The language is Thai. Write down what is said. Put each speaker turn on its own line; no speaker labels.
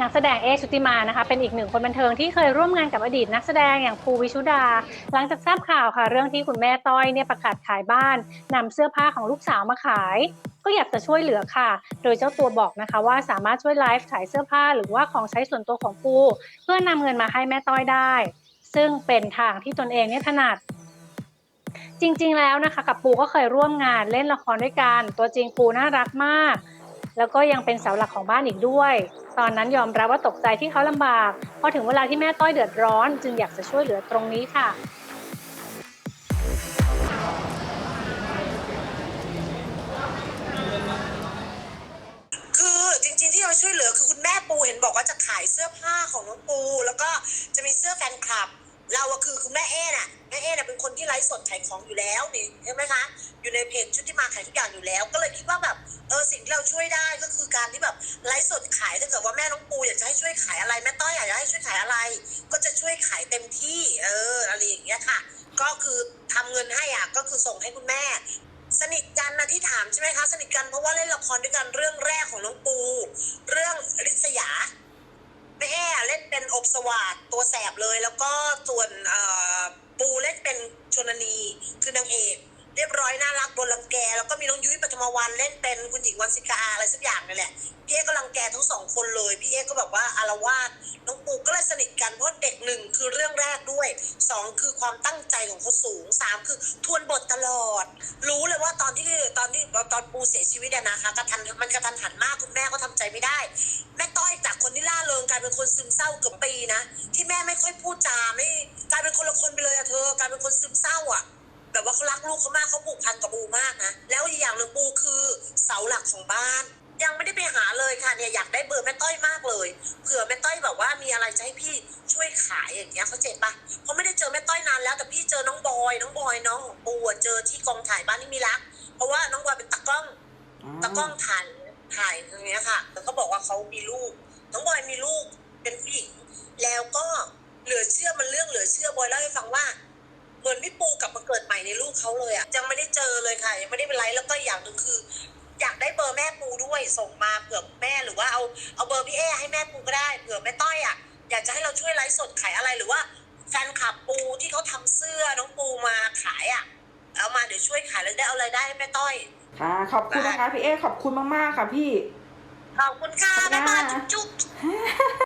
นักแสดงเอชุติมานะคะเป็นอีกหนึ่งคนบันเทิงที่เคยร่วมงานกับอดีตนักแสดงอย่างภูวิชุดา หลังจากทราบข่าวค่ะ เรื่องที่คุณแม่ต้อยเนี่ยประกาศขายบ้านนำเสื้อผ้าของลูกสาวมาขาย ก็อยากจะช่วยเหลือค่ะ โดยเจ้าตัวบอกนะคะว่าสามารถช่วยไลฟ์ขายเสื้อผ้าหรือว่าของใช้ส่วนตัวของปูเพื่อนำเงินมาให้แม่ต้อยได้ ซึ่งเป็นทางที่ตนเองเนี่ยถนัดจริง ๆ แล้วนะคะกับปูก็เคยร่วมงานเล่นละครด้วยกัน ตัวจริงปูน่ารักมาก แล้วก็ยังเป็นเสาหลักของบ้านอีกด้วย ตอนนั้นยอมรับว่าตกใจที่เขาลำบากพอถึงเวลาที่แม่ต้อยเดือดร้อน จึงอยากจะช่วยเหลือตรงนี้ค่ะ
คือจริงๆที่เราช่วยเหลือคือคุณแม่ปูเห็นบอกว่าจะขายเสื้อผ้าของน้องปู แล้วก็จะมีเสื้อแฟนคลับ เราอะคือคุณแม่เอ๊น่ะแม่เอ๊น่ะเป็นคนที่ไลฟ์สดขายของอยู่แล้วนี่ใช่ไหมคะอยู่ในเพจชุดที่มาขายทุกอย่างอยู่แล้ว ก็เลยคิดว่าแบบเออ เราช่วยได้ก็คือการที่แบบไลฟ์สดขายถ้าเกิดว่าแม่น้องปูอยากจะให้ช่วยขายอะไรแม่ต้อยอยากจะให้ช่วยขายอะไร ก็จะช่วยขายเต็มที่ เอออะไรอย่างเงี้ยค่ะ ก็คือทำเงินให้อะก็คือส่งให้คุณแม่ สนิทกันนะที่ถามใช่ไหมคะ สนิทกันเพราะว่าเล่นละครด้วยกันเรื่องแรกของน้องปู เรื่องริษยาแม่เล่นเป็นอบสวาดตัวแสบเลย แล้วก็ส่วนปูเล่นเป็นชนนีคือนางเอก เรียบร้อยน่ารักบนลังแก แล้วก็มีน้องยุ้ยปฐมวันเล่นเป็นคุณหญิงวันสิกาอะไรสักอย่างนี่แหละพี่เอ๊ก็รังแกทั้งสองคนเลยพี่เอ๊ก็แบบว่าอารวาสน้องปูก็เลยสนิทกันเพราะเด็กหนึ่งคือเรื่องแรกด้วยสองคือความตั้งใจของเขาสูงสามคือทวนบทตลอด รู้เลยว่าตอนที่ตอนที่ตอนปูเสียชีวิตอะนะคะกระทันมันกระทันหันมากคุณแม่ก็ทำใจไม่ได้ แม่ต้อยจากคนที่ล่าเริงกลายเป็นคนซึมเศร้าเกือบปีนะที่แม่ไม่ค่อยพูดจาไม่กลายเป็นคนละคนไปเลยอะเธอกลายเป็นคนซึมเศร้าอะ แบบว่าเขารักลูกเขามากเขาผูกพันกับปูมากนะแล้วอีกอย่างหนึ่งปูคือเสาหลักของบ้าน ยังไม่ได้ไปหาเลยค่ะเนี่ยอยากได้เบอร์แม่ต้อยมากเลยเผื่อแม่ต้อยแบบว่ามีอะไรจะให้พี่ช่วยขายอย่างเงี้ยเขาเจ็บปะเพราะไม่ได้เจอแม่ต้อยนานแล้วแต่พี่เจอน้องบอยน้องบอยน้องของปูอะเจอที่กองถ่ายบ้านนี่มีรัก เพราะว่าน้องบอยเป็นตากล้องตากล้องถ่ายถ่ายอย่างเงี้ยค่ะแล้วก็บอกว่าเขามีลูก น้องบอยมีลูกเป็นผู้หญิงแล้วก็เหลือเชื่อมันเรื่องเหลือเชื่อบอยเล่าให้ฟังว่า เหมือนพี่ปูกลับมาเกิดใหม่ในลูกเขาเลยอะยังไม่ได้เจอเลยค่ะ ยังไม่ได้เป็นไรแล้วก็อย่างหนึ่งคือ อยากได้เบอร์แม่ปูด้วยส่งมาเผื่อแม่หรือว่าเอาเอาเบอร์พี่เอให้แม่ปูก็ได้เผื่อแม่ต้อยอะอยากจะให้เราช่วยไลฟ์สดขายอะไรหรือว่าแฟนคลับปูที่เขาทำเสื้อน้องปูมาขายอะเอามาเดี๋ยวช่วยขายแล้วได้เอารายได้ให้แม่ต้อย
ค่ะขอบคุณนะคะพี่เอขอบคุณมากๆค่ะพี่
ขอบคุณค่ะแม่บ้านจุ๊บๆ